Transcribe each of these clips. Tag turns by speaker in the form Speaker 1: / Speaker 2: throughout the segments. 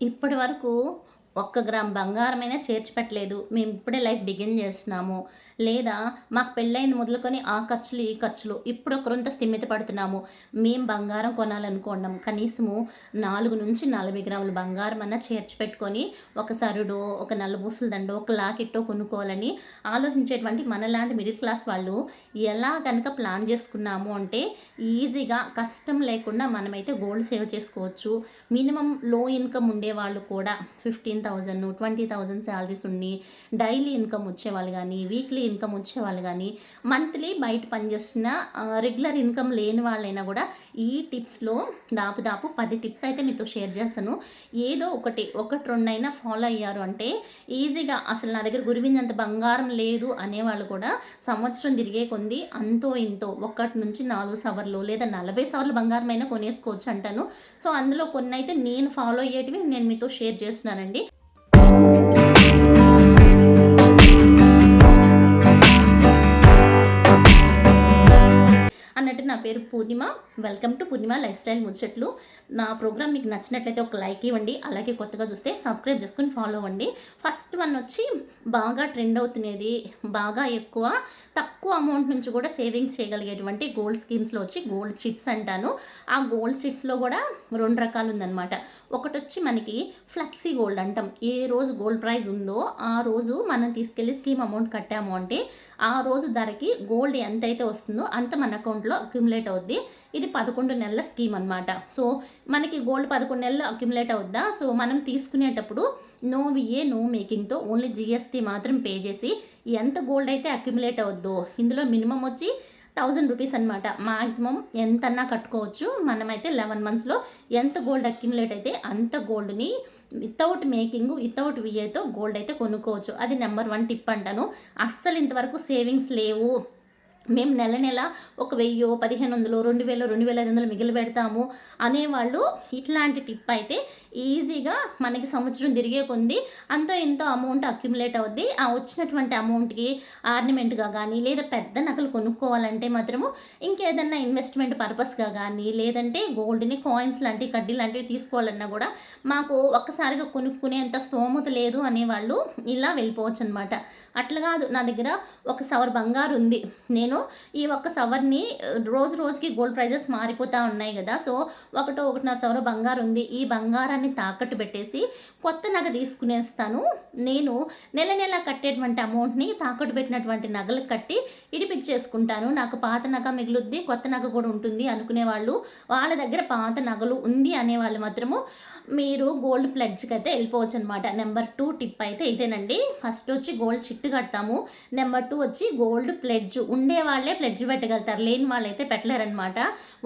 Speaker 1: ఇప్పటి వరకు ఒక్క గ్రామ్ బంగారమైనా చేర్చిపెట్టలేదు. మేము ఇప్పుడే లైఫ్ బిగిన్ చేస్తున్నాము. లేదా మాకు పెళ్ళైంది మొదలుకొని ఆ ఖర్చులు ఈ ఖర్చులు ఇప్పుడు ఒకరంత స్థిమిత పడుతున్నాము. మేము బంగారం కొనాలనుకోండాం కనీసము నాలుగు నుంచి నలభై గ్రాముల బంగారం అన్న చేర్చి పెట్టుకొని ఒక సరుడో ఒక నల్లబూసుల దండో ఒక లాకెట్టో కొనుక్కోవాలని ఆలోచించేటువంటి మనలాంటి మిడిల్ క్లాస్ వాళ్ళు ఎలా కనుక ప్లాన్ చేసుకున్నాము అంటే ఈజీగా కష్టం లేకుండా మనమైతే గోల్డ్ సేవ్ చేసుకోవచ్చు. మినిమం లో ఇన్కమ్ ఉండే వాళ్ళు కూడా fifteen thousand twenty thousand salaries ఉండి డైలీ ఇన్కమ్ వచ్చేవాళ్ళు కానీ వీక్లీ ఇన్కమ్ వచ్చేవాళ్ళు కానీ మంత్లీ బయట పనిచేస్తున్న రెగ్యులర్ ఇన్కమ్ లేని వాళ్ళైనా కూడా ఈ టిప్స్లో దాపు దాపు పది టిప్స్ అయితే మీతో షేర్ చేస్తాను. ఏదో ఒకటి ఒకటి రెండైనా ఫాలో అయ్యారు అంటే ఈజీగా అసలు నా దగ్గర గురివిందంత బంగారం లేదు అనేవాళ్ళు కూడా సంవత్సరం తిరిగే కొంది అంతో ఇంతో ఒకటి నుంచి నాలుగు సవర్లు లేదా నలభై సవర్లు బంగారం అయినా కొనేసుకోవచ్చు అంటాను. సో అందులో కొన్ని అయితే నేను ఫాలో అయ్యేటివి నేను మీతో షేర్ చేస్తున్నానండి. పేరు Purnima. Welcome to Purnima lifestyle ముచ్చట్లు నా ప్రోగ్రామ్ మీకు నచ్చినట్లయితే ఒక లైక్ ఇవ్వండి. అలాగే కొత్తగా చూస్తే సబ్స్క్రైబ్ చేసుకుని ఫాలో అవ్వండి. ఫస్ట్ వన్ వచ్చి బాగా ట్రెండ్ అవుతున్నది బాగా ఎక్కువ తక్కువ అమౌంట్ నుంచి కూడా సేవింగ్స్ చేయగలిగేటువంటి గోల్డ్ స్కీమ్స్లో వచ్చి గోల్డ్ చిట్స్ అంటాను. ఆ గోల్డ్ చిట్స్లో కూడా రెండు రకాలు ఉందన్నమాట. ఒకటి వచ్చి మనకి ఫ్లెక్సీ గోల్డ్ అంటాం. ఏ రోజు గోల్డ్ ప్రైస్ ఉందో ఆ రోజు మనం తీసుకెళ్ళి స్కీమ్ అమౌంట్ కట్టాము అంటే ఆ రోజు ధరకి గోల్డ్ ఎంతైతే వస్తుందో అంత మన అకౌంట్లో అక్యుములేట్ అవుద్ది. ఇది పదకొండు నెలల స్కీమ్ అనమాట సో మనకి గోల్డ్ పదకొండు నెలలు అక్యుములేట్ అవుద్దా? సో మనం తీసుకునేటప్పుడు నో విఏ నో మేకింగ్తో ఓన్లీ జిఎస్టీ మాత్రం పే చేసి ఎంత గోల్డ్ అయితే అక్యుములేట్ అవుద్దో ఇందులో మినిమం వచ్చి థౌజండ్ రూపీస్ అనమాట మాక్సిమం ఎంతన్నా కట్టుకోవచ్చు. మనమైతే లెవెన్ మంత్స్లో ఎంత గోల్డ్ అక్యుములేట్ అయితే అంత గోల్డ్ని వితౌట్ మేకింగ్ వితౌట్ విఏతో గోల్డ్ అయితే కొనుక్కోవచ్చు. అది నెంబర్ వన్ టిప్ అంటాను. అస్సలు ఇంతవరకు సేవింగ్స్ లేవు. మేము నెల నెల ఒక వెయ్యో పదిహేను వందలు రెండు వేలు రెండు వేల ఐదు వందలు మిగిలి పెడతాము అనేవాళ్ళు ఇట్లాంటి టిప్ అయితే ఈజీగా మనకి సంవత్సరం తిరిగే కొంది అంతో ఎంతో అమౌంట్ అక్యుములేట్ అవుద్ది. ఆ వచ్చినటువంటి అమౌంట్కి ఆర్నమెంట్గా కానీ లేదా పెద్ద నగలు కొనుక్కోవాలంటే మాత్రము ఇంకేదన్నా ఇన్వెస్ట్మెంట్ పర్పస్గా కానీ లేదంటే గోల్డ్ని కాయిన్స్ లాంటివి కడ్డీ లాంటివి తీసుకోవాలన్నా కూడా మాకు ఒక్కసారిగా కొనుక్కునేంత స్తోమత లేదు అనేవాళ్ళు ఇలా వెళ్ళిపోవచ్చు అనమాట అట్లా కాదు నా దగ్గర ఒక సవర్ బంగారు ఉంది. నేను ఈ ఒక్క సవర్ని రోజు రోజుకి గోల్డ్ ప్రైజెస్ మారిపోతూ ఉన్నాయి కదా. సో ఒకటో ఒకటిన్నర సవర బంగారు ఉంది. ఈ బంగారాన్ని తాకట్టు పెట్టేసి కొత్త నగ తీసుకునేస్తాను. నేను నెల నెల కట్టేటువంటి అమౌంట్ని తాకట్టు పెట్టినటువంటి నగలు కట్టి ఇడిపించేసుకుంటాను. నాకు పాత నగ మిగులుద్ది కొత్త నగ కూడా ఉంటుంది అనుకునే వాళ్ళు వాళ్ళ దగ్గర పాత నగలు ఉంది అనేవాళ్ళు మాత్రము మీరు గోల్డ్ ప్లెడ్జ్కి అయితే వెళ్ళిపోవచ్చు అనమాట నెంబర్ టూ టిప్ అయితే ఇదేనండి. ఫస్ట్ వచ్చి గోల్డ్ చిట్టు కడతాము. నెంబర్ టూ వచ్చి గోల్డ్ ప్లెడ్జ్ ఉండే వాళ్ళే ప్లెడ్జ్ పెట్టగలుగుతారు. లేని వాళ్ళైతే పెట్టలేరనమాట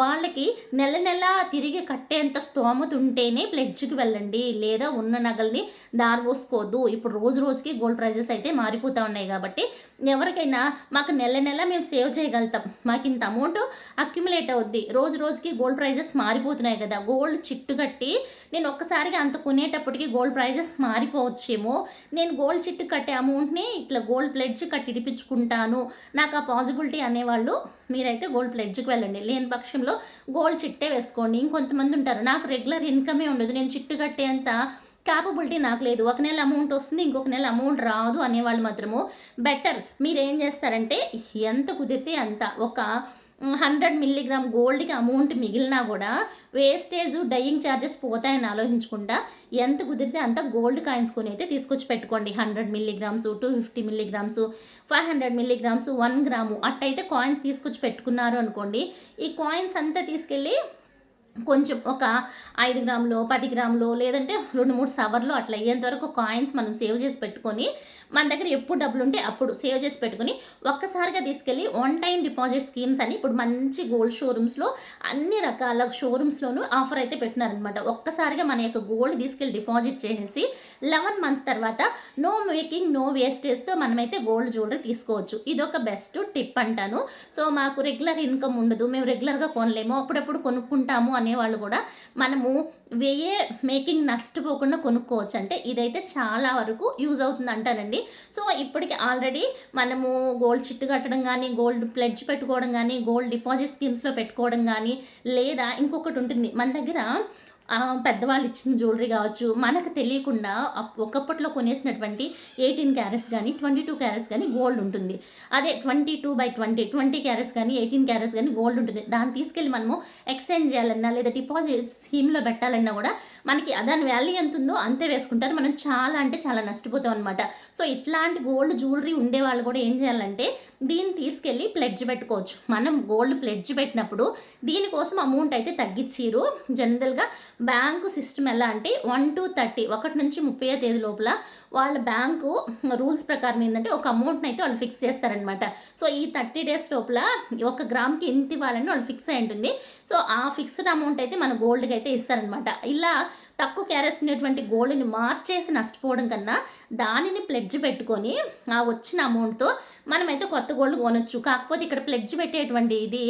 Speaker 1: వాళ్ళకి నెల నెల తిరిగి కట్టేంత స్తోమత ఉంటేనే ప్లెడ్జ్కి వెళ్ళండి. లేదా ఉన్న నగల్ని దారిపోసుకోవద్దు ఇప్పుడు రోజు రోజుకి గోల్డ్ ప్రైజెస్ అయితే మారిపోతూ ఉన్నాయి కాబట్టి ఎవరికైనా మాకు నెల నెల మేము సేవ్ చేయగలుగుతాం. మాకు ఇంత అమౌంట్ అక్యుములేట్ అవుద్ది. రోజు రోజుకి గోల్డ్ ప్రైజెస్ మారిపోతున్నాయి కదా. గోల్డ్ చిట్టు కట్టి నేను ఒక్కసారిగా అంత కొనేటప్పటికి గోల్డ్ ప్రైజెస్ మారిపోవచ్చేమో. నేను గోల్డ్ చిట్టు కట్టే అమౌంట్ని ఇట్లా గోల్డ్ ప్లెడ్జ్ కట్టి ఇడిపించుకుంటాను. నాకు ఆ పాసిబిలిటీ అనేవాళ్ళు మీరైతే గోల్డ్ ప్లెడ్జ్కి వెళ్ళండి. లేని పక్షంలో గోల్డ్ చిట్టే వేసుకోండి. ఇంకొంతమంది ఉంటారు. నాకు రెగ్యులర్ ఇన్కమే ఉండదు. నేను చిట్టు కట్టేంత క్యాపబిలిటీ నాకు లేదు. ఒక నెల అమౌంట్ వస్తుంది ఇంకొక నెల అమౌంట్ రాదు అనేవాళ్ళు మాత్రము బెటర్ మీరు ఏం చేస్తారంటే ఎంత కుదిరితే అంత. ఒక హండ్రెడ్ మిల్లీగ్రామ్ గోల్డ్కి అమౌంట్ మిగిలినా కూడా వేస్టేజ్ డయింగ్ ఛార్జెస్ పోతాయని ఆలోచించకుండా ఎంత కుదిరితే అంత గోల్డ్ కాయిన్స్ కొని అయితే తీసుకొచ్చి పెట్టుకోండి. Hundred milligrams two fifty milligrams five hundred milligrams one gram అట్టయితే కాయిన్స్ తీసుకొచ్చి పెట్టుకున్నారు అనుకోండి. ఈ కాయిన్స్ అంతా తీసుకెళ్ళి కొంచెం ఒక ఐదు గ్రాములు పది గ్రాములు లేదంటే రెండు మూడు సవర్లు అట్లా అయ్యేంత వరకు కాయిన్స్ మనం సేవ్ చేసి పెట్టుకొని మన దగ్గర ఎప్పుడు డబ్బులు ఉంటే అప్పుడు సేవ్ చేసి పెట్టుకుని ఒక్కసారిగా తీసుకెళ్ళి వన్ టైం డిపాజిట్ స్కీమ్స్ అని ఇప్పుడు మంచి గోల్డ్ షోరూమ్స్లో అన్ని రకాల షోరూమ్స్లోనూ ఆఫర్ అయితే పెట్టినారనమాట. ఒక్కసారిగా మన యొక్క గోల్డ్ తీసుకెళ్ళి డిపాజిట్ చేసేసి లెవెన్ మంత్స్ తర్వాత నో మేకింగ్ నో వేస్టేజ్తో మనమైతే గోల్డ్ జ్యువెలరీ తీసుకోవచ్చు. ఇది ఒక బెస్ట్ టిప్ అంటాను. సో మాకు రెగ్యులర్ ఇన్కమ్ ఉండదు. మేము రెగ్యులర్గా కొనలేము. అప్పుడప్పుడు కొనుక్కుంటాము అనేవాళ్ళు కూడా మనము వేయే మేకింగ్ నష్టపోకుండా కొనుక్కోవచ్చు. అంటే ఇదైతే చాలా వరకు యూజ్ అవుతుంది అంటారండి సో ఇప్పటికి ఆల్రెడీ మనము గోల్డ్ చిట్టు కట్టడం కానీ గోల్డ్ ప్లెడ్జ్ పెట్టుకోవడం కానీ గోల్డ్ డిపాజిట్ స్కీమ్స్లో పెట్టుకోవడం కానీ లేదా ఇంకొకటి ఉంటుంది. మన దగ్గర పెద్దవాళ్ళు ఇచ్చిన జ్యువెలరీ కావచ్చు మనకు తెలియకుండా ఒకప్పట్లో కొనేసినటువంటి ఎయిటీన్ క్యారెట్స్ కానీ ట్వంటీ టూ క్యారెట్స్ కానీ గోల్డ్ ఉంటుంది. అదే twenty two by twenty twenty carats కానీ ఎయిటీన్ క్యారెట్స్ కానీ గోల్డ్ ఉంటుంది. దాన్ని తీసుకెళ్ళి మనము ఎక్స్చేంజ్ చేయాలన్నా లేదా డిపాజిట్ స్కీమ్లో పెట్టాలన్నా కూడా మనకి దాని వాల్యూ ఎంత ఉందో అంతే వేసుకుంటారు. మనం చాలా అంటే చాలా నష్టపోతాం అనమాట సో ఇట్లాంటి గోల్డ్ జ్యువెలరీ ఉండే వాళ్ళు కూడా ఏం చేయాలంటే దీన్ని తీసుకెళ్ళి ప్లెడ్జ్ పెట్టుకోవచ్చు. మనం గోల్డ్ ప్లెడ్జ్ పెట్టినప్పుడు దీనికోసం అమౌంట్ అయితే తగ్గించారు జనరల్గా బ్యాంకు సిస్టమ్ ఎలా అంటే వన్ టు థర్టీ ఒకటి నుంచి ముప్పై తేదీ లోపల వాళ్ళ బ్యాంకు రూల్స్ ప్రకారం ఏంటంటే ఒక అమౌంట్ని అయితే వాళ్ళు ఫిక్స్ చేస్తారనమాట సో ఈ థర్టీ డేస్ లోపల ఒక గ్రామ్కి ఎంత ఇవ్వాలని వాళ్ళు ఫిక్స్ అయి ఉంటుంది. సో ఆ ఫిక్స్డ్ అమౌంట్ అయితే మన గోల్డ్కి అయితే ఇస్తారనమాట ఇలా తక్కువ క్యారెట్స్ ఉన్నటువంటి గోల్డ్ని మార్చేసి నష్టపోవడం కన్నా దానిని ప్లెడ్జ్ పెట్టుకొని ఆ వచ్చిన అమౌంట్తో మనమైతే కొత్త గోల్డ్ కొనొచ్చు. కాకపోతే ఇక్కడ ప్లెడ్జ్ పెట్టేటువంటి ఇది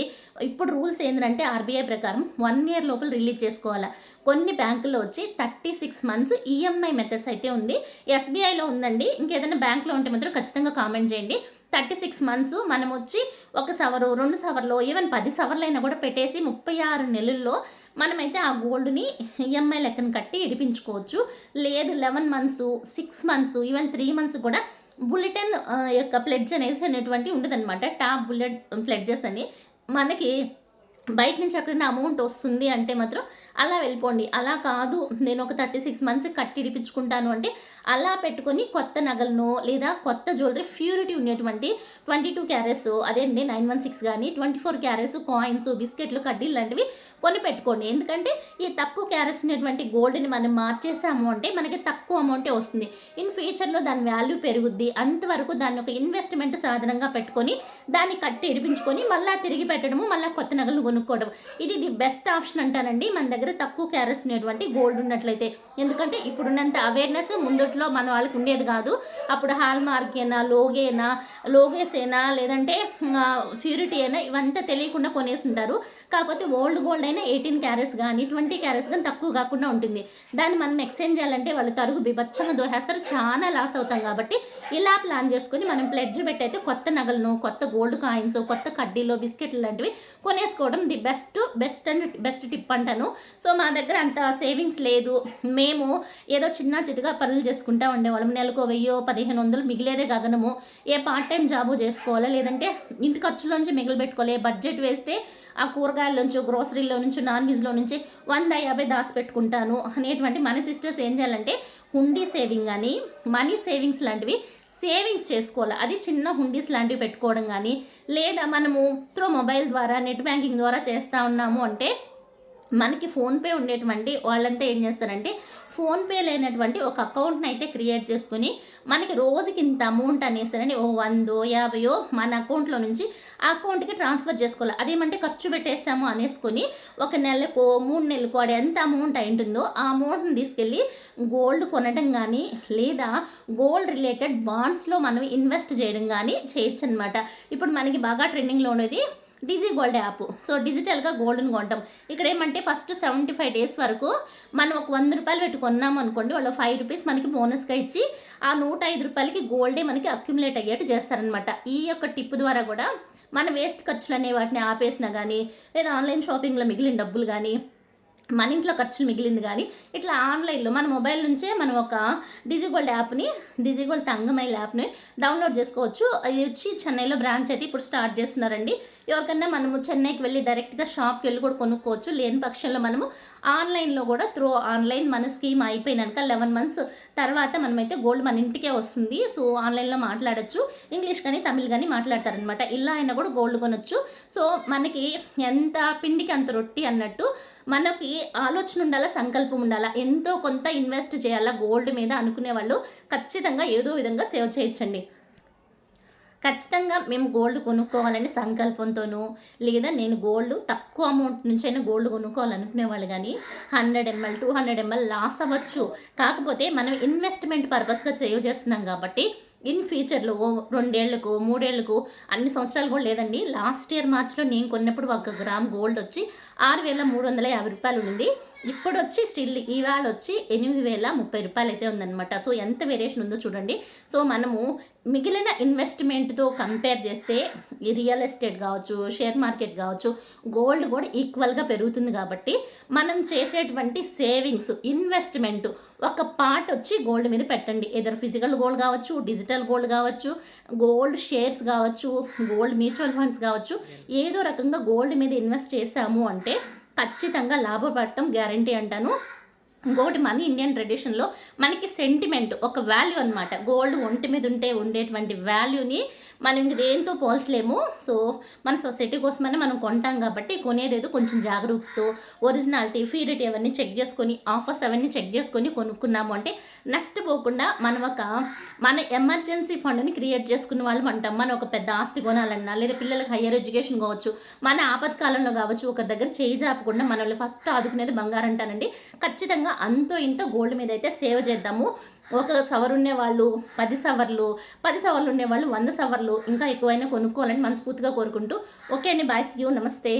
Speaker 1: ఇప్పుడు రూల్స్ ఏంటంటే ఆర్బీఐ ప్రకారం వన్ ఇయర్ లోపల రిలీజ్ చేసుకోవాలి. కొన్ని బ్యాంకుల్లో వచ్చి thirty six months EMI methods అయితే ఉంది. ఎస్బీఐలో ఉందండి. ఇంకేదైనా బ్యాంక్లో ఉంటే మాత్రం ఖచ్చితంగా కామెంట్ చేయండి. థర్టీ సిక్స్ మంత్స్ మనం వచ్చి ఒక సవరు రెండు సవర్లో ఈవెన్ పది సవర్లైనా కూడా పెట్టేసి ముప్పై ఆరు నెలల్లో మనమైతే ఆ గోల్డ్ని ఈఎంఐ లెక్కన కట్టి ఇడిపించుకోవచ్చు. లేదు eleven months six months even three months కూడా బుల్లెటిన్ యొక్క ప్లెడ్జ్ అనేసి అనేటువంటి ఉండదన్నమాట. టాప్ బుల్లెట్ ప్లెడ్జెస్ అని మనకి బయట నుంచి ఎక్కడైనా అమౌంట్ వస్తుంది అంటే మాత్రం అలా వెళ్ళిపోండి. అలా కాదు నేను ఒక థర్టీ సిక్స్ మంత్స్ కట్టి ఇడిపించుకుంటాను అంటే అలా పెట్టుకొని కొత్త నగలను లేదా కొత్త జ్యువెలరీ ప్యూరిటీ ఉన్నటువంటి ట్వంటీ టూ క్యారెట్స్ అదేంటి నైన్ వన్ సిక్స్ కానీ ట్వంటీ ఫోర్ క్యారెట్స్ కాయిన్స్ బిస్కెట్లు కడ్డీలు లాంటివి కొని పెట్టుకోండి. ఎందుకంటే ఈ తక్కువ క్యారెట్స్ ఉన్నటువంటి గోల్డ్ని మనం మార్చేసాము అంటే మనకి తక్కువ అమౌంటే వస్తుంది. ఇన్ ఫ్యూచర్లో దాని వాల్యూ పెరుగుద్ది. అంతవరకు దాన్ని ఒక ఇన్వెస్ట్మెంట్ సాధనంగా పెట్టుకొని దాన్ని కట్టి ఇడిపించుకొని మళ్ళీ తిరిగి పెట్టడము మళ్ళీ కొత్త నగలు కొనుక్కోవడం. ఇది ది బెస్ట్ ఆప్షన్ అంటానండి. మన దగ్గర తక్కువ క్యారెట్స్ ఉన్నటువంటి గోల్డ్ ఉన్నట్లయితే. ఎందుకంటే ఇప్పుడున్నంత అవేర్నెస్ ముందట్లో మన వాళ్ళకి ఉండేది కాదు. అప్పుడు హాల్ మార్క్ అయినా లోగేనా లోగేసేనా అయినా లేదంటే ప్యూరిటీ అయినా ఇవంతా తెలియకుండా కొనేసి ఉంటారు. కాకపోతే ఓల్డ్ గోల్డ్ అయినా ఎయిటీన్ క్యారెట్స్ కానీ ట్వంటీ క్యారెట్స్ కానీ తక్కువ కాకుండా ఉంటుంది. దాన్ని మనం ఎక్స్చేంజ్ చేయాలంటే వాళ్ళు తరుగు బిభత్సంగా దోహేస్తారు. చాలా లాస్ అవుతాం కాబట్టి ఇలా ప్లాన్ చేసుకుని మనం ప్లెడ్జ్ పెట్టి అయితే కొత్త నగలను కొత్త గోల్డ్ కాయిన్స్ కొత్త కడ్డీలు బిస్కెట్లు లాంటివి కొనేసుకోవడం the best best and best tip అంటాను. సో మా దగ్గర అంత సేవింగ్స్ లేదు. మేము ఏదో చిన్న చితగా పనులు చేసుకుంటా ఉండేవాళ్ళం. నెలకు వెయ్యో పదిహేను వందలు మిగిలేదే గగనము. ఏ పార్ట్ టైం జాబు చేసుకోవాలా? లేదంటే ఇంటి ఖర్చులోంచి మిగిలిపెట్టుకోలే బడ్జెట్ వేస్తే ఆ కూరగాయల నుంచి గ్రోసరీలో నుంచి నాన్ వెజ్లో నుంచి వంద యాభై దాచిపెట్టుకుంటాను అనేటువంటి మన సిస్టర్స్ ఏం చేయాలంటే హుండీ సేవింగ్ అని మనీ సేవింగ్స్ లాంటివి సేవింగ్స్ చేసుకోవాలి. అది చిన్న హుండీస్ లాంటివి పెట్టుకోవడం కానీ లేదా మనము త్రో మొబైల్ ద్వారా నెట్ బ్యాంకింగ్ ద్వారా చేస్తూ ఉన్నాము అంటే మనకి ఫోన్పే ఉండేటువంటి వాళ్ళంతా ఏం చేస్తారంటే ఫోన్పే లేనటువంటి ఒక అకౌంట్ని అయితే క్రియేట్ చేసుకుని మనకి రోజుకి ఇంత అమౌంట్ అనేసారని ఓ వందో యాభయో మన అకౌంట్లో నుంచి ఆ అకౌంట్కి ట్రాన్స్ఫర్ చేసుకోవాలి. అదేమంటే ఖర్చు పెట్టేసాము అనేసుకొని ఒక నెలకు మూడు నెలలకు వాడు ఎంత అమౌంట్ అయి ఉంటుందో ఆ అమౌంట్ని తీసుకెళ్ళి గోల్డ్ కొనడం కానీ లేదా గోల్డ్ రిలేటెడ్ బాండ్స్లో మనం ఇన్వెస్ట్ చేయడం కానీ చేయొచ్చు అనమాట ఇప్పుడు మనకి బాగా ట్రెండింగ్లో ఉండేది డిజీ గోల్డ్ యాప్. సో డిజిటల్గా గోల్డ్ని కొంటాం. ఇక్కడ ఏమంటే ఫస్ట్ సెవెంటీ ఫైవ్ డేస్ వరకు మనం ఒక వంద రూపాయలు పెట్టుకున్నాం అనుకోండి వాళ్ళు ఫైవ్ రూపీస్ మనకి బోనస్గా ఇచ్చి ఆ నూట ఐదు రూపాయలకి గోల్డే మనకి అక్యుములేట్ అయ్యేట్టు చేస్తారనమాట ఈ యొక్క టిప్ ద్వారా కూడా మన వేస్ట్ ఖర్చులు అనే వాటిని ఆపేసినా కానీ లేదా ఆన్లైన్ షాపింగ్లో మిగిలిన డబ్బులు కానీ మన ఇంట్లో ఖర్చులు మిగిలింది కానీ ఇట్లా ఆన్లైన్లో మన మొబైల్ నుంచే మనం ఒక డిజిగోల్డ్ యాప్ని డిజిగోల్డ్ తంగమైల్ యాప్ని డౌన్లోడ్ చేసుకోవచ్చు. అది వచ్చి చెన్నైలో బ్రాంచ్ అయితే ఇప్పుడు స్టార్ట్ చేస్తున్నారండి. ఎవరికన్నా మనము చెన్నైకి వెళ్ళి డైరెక్ట్గా షాప్కి వెళ్ళి కూడా కొనుక్కోవచ్చు. లేని పక్షంలో మనము ఆన్లైన్లో కూడా త్రూ ఆన్లైన్ మన స్కీమ్ అయిపోయినాక లెవెన్ మంత్స్ తర్వాత మనమైతే గోల్డ్ మన ఇంటికే వస్తుంది. సో ఆన్లైన్లో మాట్లాడచ్చు. ఇంగ్లీష్ కానీ తమిళ్ కానీ మాట్లాడతారనమాట ఇలా అయినా కూడా గోల్డ్ కొనొచ్చు. సో మనకి ఎంత పిండికి అంత రొట్టి అన్నట్టు మనకి ఆలోచన ఉండాలా సంకల్పం ఉండాలా? ఎంతో కొంత ఇన్వెస్ట్ చేయాలా? గోల్డ్ మీద అనుకునే వాళ్ళు ఖచ్చితంగా ఏదో విధంగా సేవ్ చేయొచ్చండి. ఖచ్చితంగా మేము గోల్డ్ కొనుక్కోవాలని సంకల్పంతోనూ లేదా నేను గోల్డ్ తక్కువ అమౌంట్ నుంచి అయినా గోల్డ్ కొనుక్కోవాలనుకునే వాళ్ళు కానీ hundred ML two hundred ML loss అవ్వచ్చు. కాకపోతే మనం ఇన్వెస్ట్మెంట్ పర్పస్గా సేవ్ చేస్తున్నాం కాబట్టి ఇన్ ఫ్యూచర్లో రెండేళ్ళకు మూడేళ్ళకు అన్ని సంవత్సరాలు కూడా లేదండి. లాస్ట్ ఇయర్ మార్చ్లో నేను కొన్నప్పుడు ఒక గ్రామ్ గోల్డ్ వచ్చి ఆరు వేల మూడు వందల యాభై రూపాయలు ఉంది ఇప్పుడు వచ్చి స్టిల్ ఇవాళ వచ్చి ఎనిమిది వేల ముప్పై రూపాయలు అయితే ఉందన్నమాట. సో ఎంత వేరియేషన్ ఉందో చూడండి. సో మనము మిగిలిన ఇన్వెస్ట్మెంట్తో కంపేర్ చేస్తే ఈ రియల్ ఎస్టేట్ కావచ్చు షేర్ మార్కెట్ కావచ్చు గోల్డ్ కూడా ఈక్వల్గా పెరుగుతుంది కాబట్టి మనం చేసేటువంటి సేవింగ్స్ ఇన్వెస్ట్మెంట్ ఒక పార్ట్ వచ్చి గోల్డ్ మీద పెట్టండి. ఏదర్ ఫిజికల్ గోల్డ్ కావచ్చు డిజిటల్ గోల్డ్ కావచ్చు గోల్డ్ షేర్స్ కావచ్చు గోల్డ్ మ్యూచువల్ ఫండ్స్ కావచ్చు ఏదో రకంగా గోల్డ్ మీద ఇన్వెస్ట్ చేశాము అంటే ఖచ్చితంగా లాభపడటం గ్యారంటీ అంటాను. ఇంకొకటి మన ఇండియన్ ట్రెడిషన్లో మనకి సెంటిమెంట్ ఒక వాల్యూ అనమాట గోల్డ్ ఒంటి మీద ఉంటే ఉండేటువంటి వాల్యూని మనం ఇంక దేంతో పోల్చలేము. సో మన సొసైటీ కోసమనే మనం కొంటాం కాబట్టి కొనేదేదో కొంచెం జాగ్రత్తతో ఒరిజినాలిటీ ఫీడిటీ అవన్నీ చెక్ చేసుకొని ఆఫర్స్ అవన్నీ చెక్ చేసుకొని కొనుక్కున్నాము అంటే నష్టపోకుండా మనం ఒక మన ఎమర్జెన్సీ ఫండ్ని క్రియేట్ చేసుకున్న వాళ్ళం అంటాం. మనం ఒక పెద్ద ఆస్తి కొనాలన్నా లేదా పిల్లలకి హయ్యర్ ఎడ్యుకేషన్ కావచ్చు మన ఆపత్కాలంలో కావచ్చు ఒక దగ్గర చేయి జాపకుండా మనల్ని ఫస్ట్ ఆదుకునేది బంగారం అంటానండి ఖచ్చితంగా అంతో ఇంతో గోల్డ్ మీద అయితే సేవ్ చేద్దాము. ఒక సవర్ ఉండేవాళ్ళు పది సవర్లు పది సవర్లు ఉండేవాళ్ళు వంద సవర్లు ఇంకా ఎక్కువైనా కొనుక్కోవాలని మనస్ఫూర్తిగా కోరుకుంటూ ఓకే అండి బాయ్ యూ నమస్తే.